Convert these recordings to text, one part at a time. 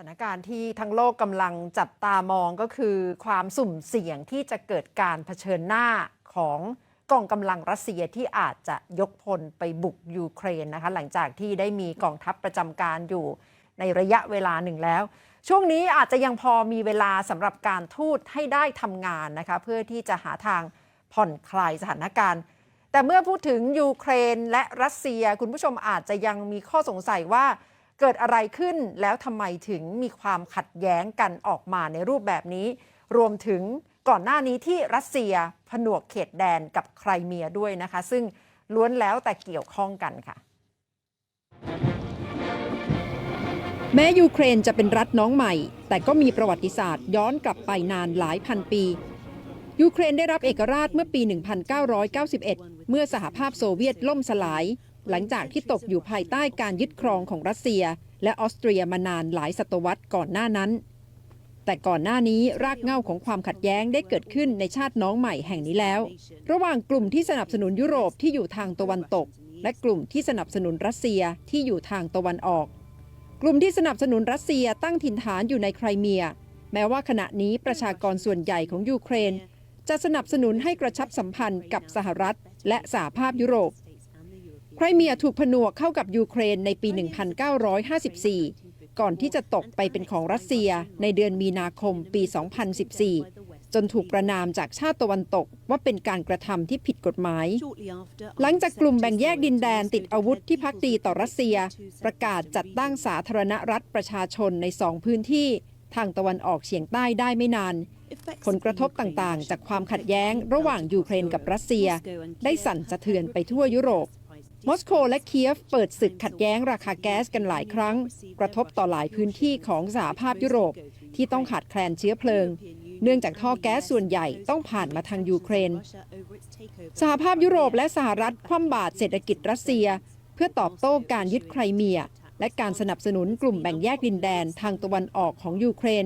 สถานการณ์ที่ทั้งโลกกำลังจับตามองก็คือความสุ่มเสี่ยงที่จะเกิดการเผชิญหน้าของกองกำลังรัสเซียที่อาจจะยกพลไปบุกยูเครนนะคะหลังจากที่ได้มีกองทัพประจำการอยู่ในระยะเวลาหนึ่งแล้ว ช่วงนี้อาจจะยังพอมีเวลาสำหรับการทูตให้ได้ทำงานนะคะเพื่อที่จะหาทางผ่อนคลายสถานการณ์ แต่เมื่อพูดถึงยูเครนและรัสเซียคุณผู้ชมอาจจะยังมีข้อสงสัยว่า เกิดอะไรขึ้นแล้วทำไมถึงมีความขัดแย้งกันออกมาในรูปแบบนี้ รวมถึงก่อนหน้านี้ที่รัสเซียผนวกเขตแดนกับไครเมียด้วยนะคะ ซึ่งล้วนแล้วแต่เกี่ยวข้องกันค่ะ แม้ยูเครนจะเป็นรัฐน้องใหม่ แต่ก็มีประวัติศาสตร์ย้อนกลับไปนานหลายพันปี ยูเครนได้รับเอกราชเมื่อปี 1991 เมื่อสหภาพโซเวียตล่มสลาย หลังจากที่ตกอยู่ภายใต้การยึดครองของรัสเซีย และออสเตรียมานานหลายศตวรรษก่อนหน้านั้น แต่ก่อนหน้านี้รากเหง้าของความขัดแย้งได้เกิดขึ้นในชาติน้องใหม่แห่งนี้แล้ว ระหว่างกลุ่มที่สนับสนุนยุโรปที่อยู่ทางตะวันตก และกลุ่มที่สนับสนุนรัสเซียที่อยู่ทางตะวันออก กลุ่มที่สนับสนุนรัสเซียตั้งถิ่นฐานอยู่ในไครเมีย แม้ว่าขณะนี้ประชากรส่วนใหญ่ของยูเครนจะสนับสนุนให้กระชับสัมพันธ์กับสหรัฐ และสหภาพยุโรป ไครเมียถูกผนวกเข้ากับยูเครนในปี 1954 ก่อนที่จะตกไปเป็นของรัสเซียในเดือนมีนาคมปี 2014 จนถูกประนามจากชาติตะวันตกว่าเป็นการกระทำที่ผิดกฎหมาย หลังจากกลุ่มแบ่งแยกดินแดนติดอาวุธที่พักดีต่อรัสเซีย ประกาศจัดตั้งสาธารณรัฐประชาชนในสองพื้นที่ทางตะวันออกเฉียงใต้ได้ไม่นาน ผลกระทบต่างๆ จากความขัดแย้งระหว่างยูเครนกับรัสเซีย ได้สั่นสะเทือนไปทั่วยุโรป มอสโกและเคียฟเปิดศึกขัดแย้งราคาแก๊สกันหลายครั้ง กระทบต่อหลายพื้นที่ของสหภาพยุโรปที่ต้องขาดแคลนเชื้อเพลิง เนื่องจากท่อแก๊สส่วนใหญ่ต้องผ่านมาทางยูเครน สหภาพยุโรปและสหรัฐคว่ำบาตรเศรษฐกิจรัสเซีย เพื่อตอบโต้การยึดไครเมีย และการสนับสนุนกลุ่มแบ่งแยกดินแดนทางตะวันออกของยูเครน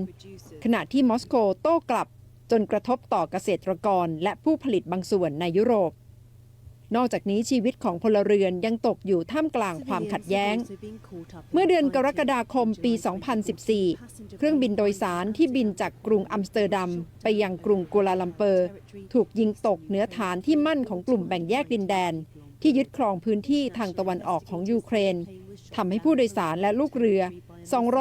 ขณะที่มอสโกโต้กลับจนกระทบต่อเกษตรกรและผู้ผลิตบางส่วนในยุโรป นอกจากนี้ชีวิตของพลเรือนยังตกอยู่ท่ามกลางความขัดแย้ง เมื่อเดือนกรกฎาคมปี 2014 เครื่องบินโดยสารที่บินจากกรุงอัมสเตอร์ดัม ไปยังกรุงกัวลาลัมเปอร์ ถูกยิงตกเหนือฐานที่มั่นของกลุ่มแบ่งแยกดินแดน ที่ยึดครองพื้นที่ทางตะวันออกของยูเครนทำให้ผู้โดยสารและลูกเรือ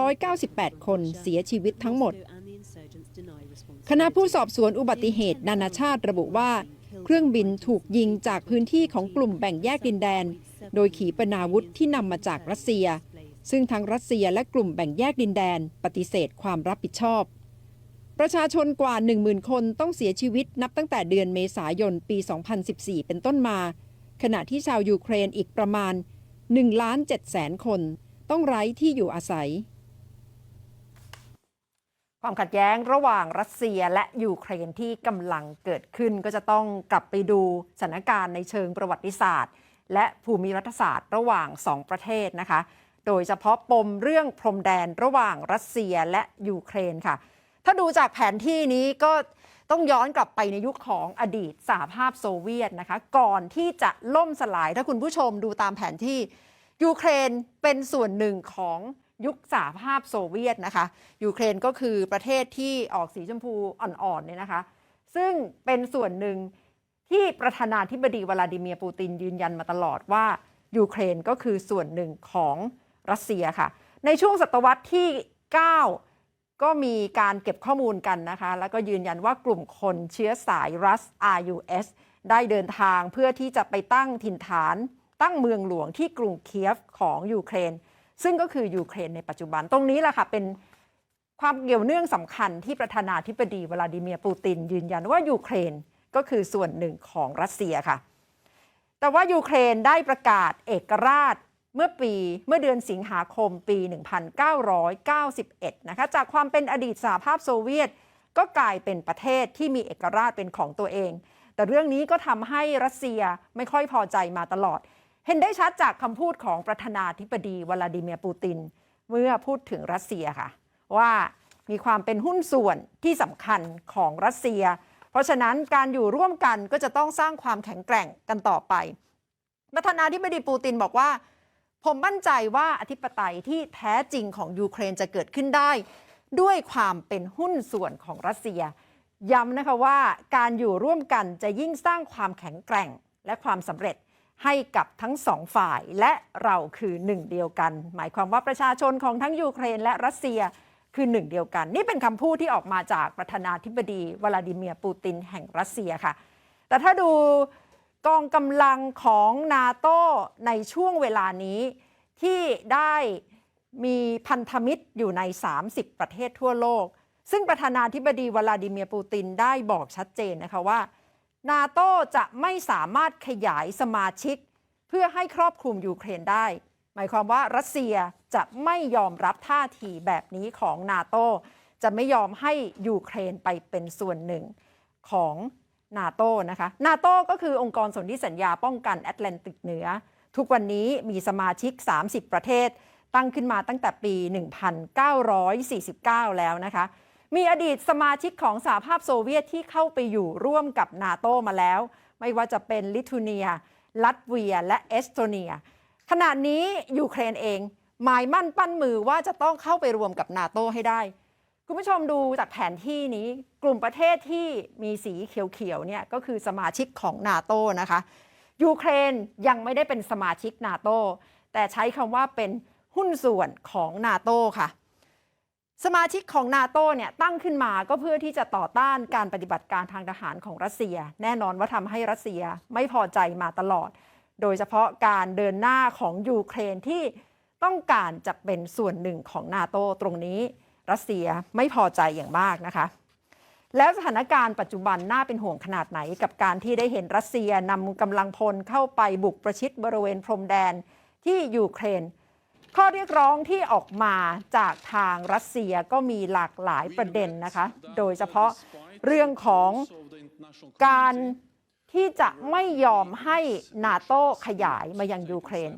298 คนเสียชีวิตทั้งหมด คณะผู้สอบสวนอุบัติเหตุนานาชาติระบุว่า เครื่องบินถูกยิงจากพื้นที่ของกลุ่มแบ่งแยกดินแดน โดยขีปนาวุธที่นำมาจากรัสเซีย ซึ่งทั้งรัสเซียและกลุ่มแบ่งแยกดินแดน ปฏิเสธความรับผิดชอบ ประชาชนกว่า 10,000 คนต้องเสียชีวิตนับตั้งแต่เดือนเมษายนปี 2014 เป็นต้นมา ขณะที่ชาวยูเครนอีกประมาณ1ล้าน7แสนคน ต้องไร้ที่อยู่อาศัย ความขัดแย้งระหว่างรัสเซียและยูเครนที่กำลังเกิดขึ้น ก็จะต้องกลับไปดูสถานการณ์ในเชิงประวัติศาสตร์ และภูมิรัฐศาสตร์ระหว่างสองประเทศนะคะ โดยเฉพาะปมเรื่องพรมแดนระหว่างรัสเซียและยูเครนค่ะ ถ้าดูจากแผนที่นี้ก็ต้องย้อนกลับไปในยุคของอดีตสหภาพโซเวียตนะคะ ก่อนที่จะล่มสลายถ้าคุณผู้ชมดูตามแผนที่ยูเครนเป็นส่วนหนึ่งของ ยุคสหภาพโซเวียตนะคะยูเครนก็คือประเทศที่ออกสีชมพูอ่อนๆเนี่ยนะคะ ซึ่งเป็นส่วนหนึ่งที่ประธานาธิบดีวลาดิเมียร์ปูตินยืนยันมาตลอดว่ายูเครนก็คือส่วนหนึ่งของรัสเซียค่ะ ในช่วงศตวรรษที่ 9 ก็มีการเก็บข้อมูลกันนะคะ แล้วก็ยืนยันว่ากลุ่มคนเชื้อสายรัส RUS ได้เดินทางเพื่อที่จะไปตั้งถิ่นฐาน ตั้งเมืองหลวงที่กรุงเคียฟของยูเครน ซึ่งก็คือยูเครนในปัจจุบันตรงนี้แหละค่ะเป็นความเกี่ยวเนื่องสำคัญที่ประธานาธิบดีวลาดิเมียร์ปูติน ยืนยันว่ายูเครนก็คือส่วนหนึ่งของรัสเซียค่ะ แต่ว่ายูเครนได้ประกาศเอกราชเมื่อปีเมื่อเดือนสิงหาคมปี 1991 นะคะจากความเป็นอดีตสหภาพโซเวียต ก็กลายเป็นประเทศที่มีเอกราชเป็นของตัวเอง แต่เรื่องนี้ก็ทำให้รัสเซียไม่ค่อยพอใจมาตลอด เห็นได้ชัดจากคำพูดของประธานาธิบดีวลาดิเมียร์ปูติน เมื่อพูดถึงรัสเซียค่ะ ว่ามีความเป็นหุ้นส่วนที่สำคัญของรัสเซีย เพราะฉะนั้นการอยู่ร่วมกันก็จะต้องสร้างความแข็งแกร่งกันต่อไป ประธานาธิบดีปูตินบอกว่า ผมมั่นใจว่าอธิปไตยที่แท้จริงของยูเครนจะเกิดขึ้นได้ ด้วยความเป็นหุ้นส่วนของรัสเซีย ย้ำนะคะว่าการอยู่ร่วมกันจะยิ่งสร้างความแข็งแกร่งและความสำเร็จ ให้กับทั้งสองฝ่ายและเราคือหนึ่งเดียวกัน หมายความว่าประชาชนของทั้งยูเครนและรัสเซียคือหนึ่งเดียวกัน นี่เป็นคำพูดที่ออกมาจากประธานาธิบดีวลาดิเมียร์ปูตินแห่งรัสเซียค่ะ แต่ถ้าดูกองกำลังของนาโตในช่วงเวลานี้ที่ได้มีพันธมิตรอยู่ใน 30 ประเทศทั่วโลก ซึ่งประธานาธิบดีวลาดิเมียร์ปูตินได้บอกชัดเจนนะคะว่า นาโต้จะไม่สามารถขยายสมาชิก เพื่อให้ครอบคลุมยูเครนได้ หมายความว่ารัสเซียจะไม่ยอมรับท่าทีแบบนี้ของนาโต้จะไม่ยอมให้ยูเครนไปเป็นส่วนหนึ่งของนาโต้นะคะนาโต้ก็คือองค์กรสนธิสัญญาป้องกันแอตแลนติกเหนือ ทุกวันนี้มีสมาชิก 30 ประเทศ ตั้งขึ้นมาตั้งแต่ปี 1949 แล้วนะคะ มีอดีตสมาชิกของสหภาพโซเวียตที่เข้าไปอยู่ร่วมกับนาโตมาแล้ว ไม่ว่าจะเป็นลิทัวเนีย ลัตเวีย และเอสโตเนีย ขณะนี้ยูเครนเอง หมายมั่นปั้นมือว่าจะต้องเข้าไปรวมกับนาโตให้ได้ คุณผู้ชมดูจากแผนที่นี้ กลุ่มประเทศที่มีสีเขียวๆเนี่ยก็คือสมาชิกของนาโตนะคะยูเครนยังไม่ได้เป็นสมาชิกนาโตแต่ใช้คำว่าเป็นหุ้นส่วนของนาโตค่ะ สมาชิกของนาโตเนี่ยตั้งขึ้นมาก็เพื่อที่จะต่อต้านการปฏิบัติการทางทหารของรัสเซีย แน่นอนว่าทำให้รัสเซียไม่พอใจมาตลอด โดยเฉพาะการเดินหน้าของยูเครนที่ต้องการจะเป็นส่วนหนึ่งของนาโตตรงนี้ รัสเซียไม่พอใจอย่างมากนะคะ แล้วสถานการณ์ปัจจุบันน่าเป็นห่วงขนาดไหน กับการที่ได้เห็นรัสเซียนำกำลังพลเข้าไปบุกประชิดบริเวณพรมแดนที่ยูเครน ข้อเรียกร้องที่ออกมาจากทางรัสเซียก็มีหลากหลายประเด็นนะคะ โดยเฉพาะเรื่องของการที่จะไม่ยอมให้นาโต้ขยายมายังยูเครน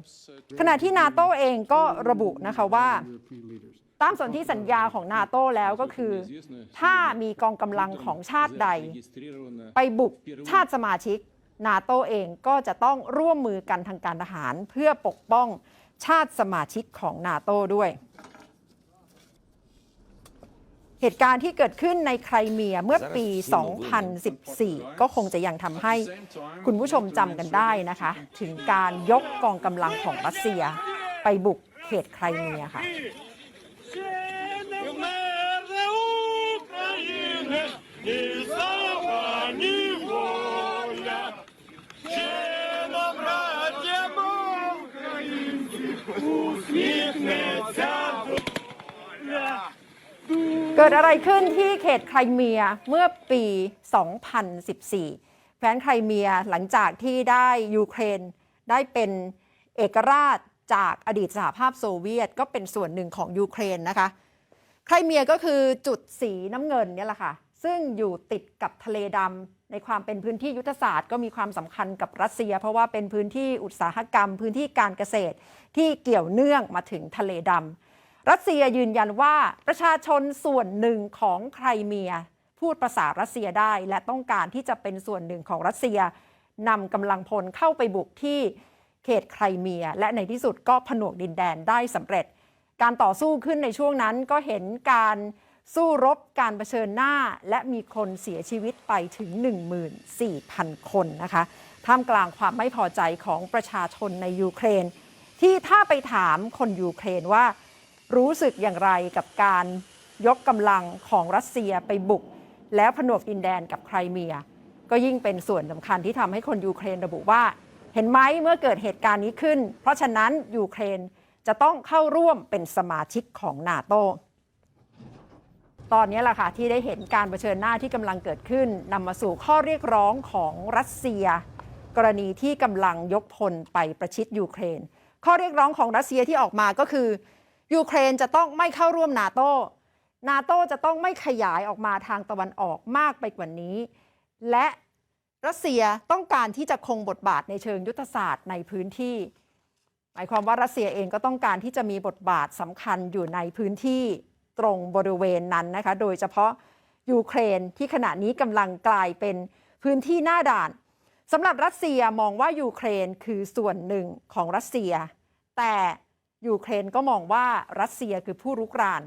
ขณะที่นาโต้เองก็ระบุนะคะว่า ตามสนธิสัญญาของนาโต้แล้วก็คือ ถ้ามีกองกำลังของชาติใด ไปบุกชาติสมาชิก นาโต้เองก็จะต้องร่วมมือกันทางการทหารเพื่อปกป้อง ชาติสมาชิกของนาโตด้วย เหตุการณ์ที่เกิดขึ้นในไครเมียเมื่อปี 2014 ก็คงจะยังทำให้คุณผู้ชมจำกันได้นะคะ ถึงการยกกองกำลังของรัสเซียไปบุกเขตไครเมียค่ะ เกิดอะไรขึ้นที่เขตไครเมียเมื่อปี 2014 แคว้นไครเมียหลังจากที่ได้ยูเครนได้เป็นเอกราชจากอดีตสหภาพโซเวียตก็เป็นส่วนหนึ่งของยูเครนนะคะ ไครเมียก็คือจุดสีน้ำเงินนี่แหละค่ะ ซึ่งอยู่ติดกับทะเลดำในความเป็นพื้นที่ยุทธศาสตร์ก็มีความสำคัญกับรัสเซีย เพราะว่าเป็นพื้นที่อุตสาหกรรม พื้นที่การเกษตรที่เกี่ยวเนื่องมาถึงทะเลดำ รัสเซียยืนยันว่าประชาชนส่วนหนึ่งของไครเมีย พูดภาษารัสเซียได้ และต้องการที่จะเป็นส่วนหนึ่งของรัสเซียนำกำลังพลเข้าไปบุกที่เขตไครเมีย และในที่สุดก็ผนวกดินแดนได้สำเร็จ การต่อสู้ขึ้นในช่วงนั้นก็เห็นการสู้รบการเผชิญหน้า และมีคนเสียชีวิตไปถึง 14,000 คนนะคะท่ามกลางความไม่พอใจของประชาชนในยูเครน ที่ถ้าไปถามคนยูเครนว่า รู้สึกอย่างไรกับการยกกำลังของรัสเซียไปบุก แล้วผนวกดินแดนกับไครเมีย ก็ยิ่งเป็นส่วนสำคัญที่ทำให้คนยูเครนระบุว่า เห็นไหมเมื่อเกิดเหตุการณ์นี้ขึ้น เพราะฉะนั้นยูเครนจะต้องเข้าร่วมเป็นสมาชิกของนาโตตอนนี้แหละค่ะที่ได้เห็นการเผชิญหน้าที่กำลังเกิดขึ้นนำมาสู่ข้อเรียกร้องของรัสเซีย กรณีที่กำลังยกพลไปประชิดยูเครน ข้อเรียกร้องของรัสเซียที่ออกมาก็คือ ยูเครนจะต้องไม่เข้าร่วมนาโตนาโตจะต้องไม่ขยายออกมาทางตะวันออกมากไปกว่านี้ และรัสเซียต้องการที่จะคงบทบาทในเชิงยุทธศาสตร์ในพื้นที่ หมายความว่ารัสเซียเองก็ต้องการที่จะมีบทบาทสำคัญอยู่ในพื้นที่ตรงบริเวณนั้นนะคะ โดยเฉพาะยูเครนที่ขณะนี้กำลังกลายเป็นพื้นที่หน้าด่านสำหรับรัสเซียมองว่ายูเครนคือส่วนหนึ่งของรัสเซีย แต่ ยูเครนก็มองว่ารัสเซียคือผู้รุกราน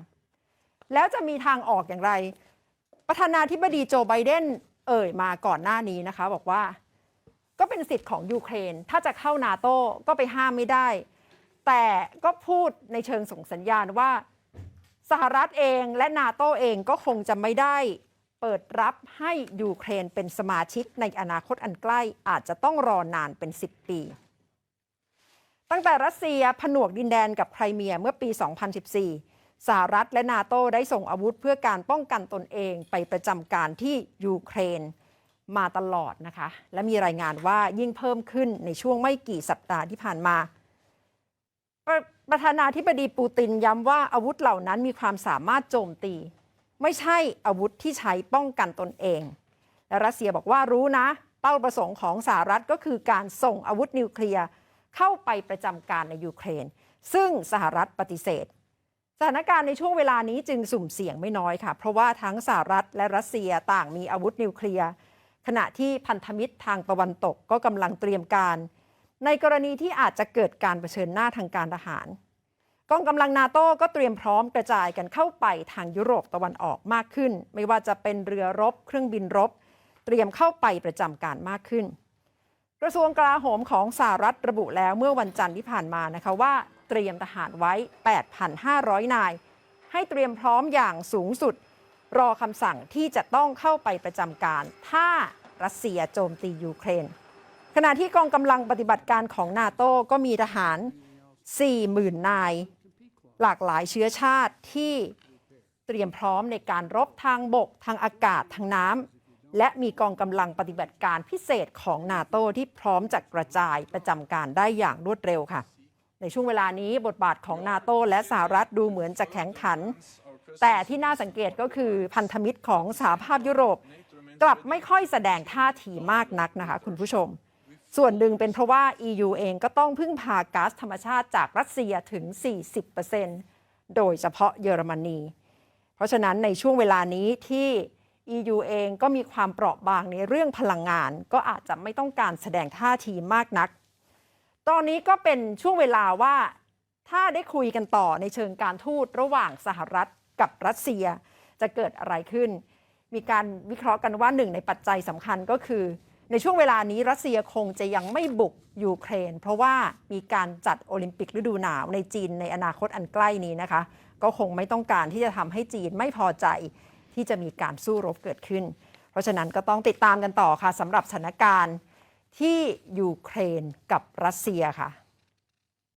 แล้วจะมีทางออกอย่างไร ประธานาธิบดีโจไบเดนเอ่ยมาก่อนหน้านี้นะคะ บอกว่า ก็เป็นสิทธิ์ของยูเครน ถ้าจะเข้านาโต้ก็ไปห้ามไม่ได้ แต่ก็พูดในเชิงส่งสัญญาณว่า สหรัฐเองและนาโต้เองก็คงจะไม่ได้เปิดรับให้ยูเครนเป็นสมาชิกในอนาคตอันใกล้อาจจะต้องรอนานเป็น 10 ปี ตั้งแต่รัสเซียผนวกดินแดนกับไครเมียเมื่อปี 2014 สหรัฐและนาโต้ได้ส่งอาวุธเพื่อการป้องกันตนเองไปประจำการที่ยูเครนมาตลอดนะคะ และมีรายงานว่ายิ่งเพิ่มขึ้นในช่วงไม่กี่สัปดาห์ที่ผ่านมา ประประธานาธิบดีปูตินย้ำว่าอาวุธเหล่านั้นมีความสามารถโจมตี ไม่ใช่อาวุธที่ใช้ป้องกันตนเอง และรัสเซียบอกว่ารู้นะ เป้าประสงค์ของสหรัฐก็คือการส่งอาวุธนิวเคลียร์ เข้าไปประจำการในยูเครน ซึ่งสหรัฐปฏิเสธ สถานการณ์ในช่วงเวลานี้จึงสุ่มเสี่ยงไม่น้อยค่ะ เพราะว่าทั้งสหรัฐและรัสเซียต่างมีอาวุธนิวเคลียร์ขณะที่พันธมิตรทางตะวันตกก็กำลังเตรียมการ ในกรณีที่อาจจะเกิดการเผชิญหน้าทางการทหารกองกำลังนาโต้ก็เตรียมพร้อมกระจายกันเข้าไปทางยุโรปตะวันออกมากขึ้น ไม่ว่าจะเป็นเรือรบ เครื่องบินรบ เตรียมเข้าไปประจำการมากขึ้น กระทรวงกลาโหมของสหรัฐระบุแล้วเมื่อวันจันทร์ที่ผ่านมานะคะว่าเตรียมทหารไว้ 8,500 นาย ให้เตรียมพร้อมอย่างสูงสุด รอคำสั่งที่จะต้องเข้าไปประจำการ ถ้ารัสเซียโจมตียูเครน ขณะที่กองกำลังปฏิบัติการของนาโต้ก็มีทหาร 40,000 นาย หลากหลายเชื้อชาติที่เตรียมพร้อมในการรบทางบก ทางอากาศทางน้ำ และมีกองกำลังปฏิบัติการพิเศษของนาโต้ที่พร้อมจะกระจายประจำการได้อย่างรวดเร็วค่ะ ในช่วงเวลานี้บทบาทของนาโต้และสหรัฐดูเหมือนจะแข็งขัน แต่ที่น่าสังเกตก็คือพันธมิตรของสหภาพยุโรป กลับไม่ค่อยแสดงท่าทีมากนักนะคะ คุณผู้ชม ส่วนหนึ่งเป็นเพราะว่า EU เองก็ต้องพึ่งพาก๊าซธรรมชาติจากรัสเซียถึง 40%โดยเฉพาะเยอรมนี เพราะฉะนั้นในช่วงเวลานี้ที่ EU เองก็มีความเปราะบางในเรื่องพลังงาน ก็อาจจะไม่ต้องการแสดงท่าทีมากนัก ตอนนี้ก็เป็นช่วงเวลาว่าถ้าได้คุยกันต่อในเชิงการทูตระหว่างสหรัฐกับรัสเซีย จะเกิดอะไรขึ้น มีการวิเคราะห์กันว่าหนึ่งในปัจจัยสำคัญก็คือ ในช่วงเวลานี้รัสเซียคงจะยังไม่บุกยูเครน เพราะว่ามีการจัดโอลิมปิกฤดูหนาวในจีนในอนาคตอันใกล้นี้นะคะ ก็คงไม่ต้องการที่จะทำให้จีนไม่พอใจ ที่จะมีการสู้รบเกิดขึ้น เพราะฉะนั้นก็ต้องติดตามกันต่อค่ะสำหรับสถานการณ์ที่ยูเครนกับรัสเซียค่ะ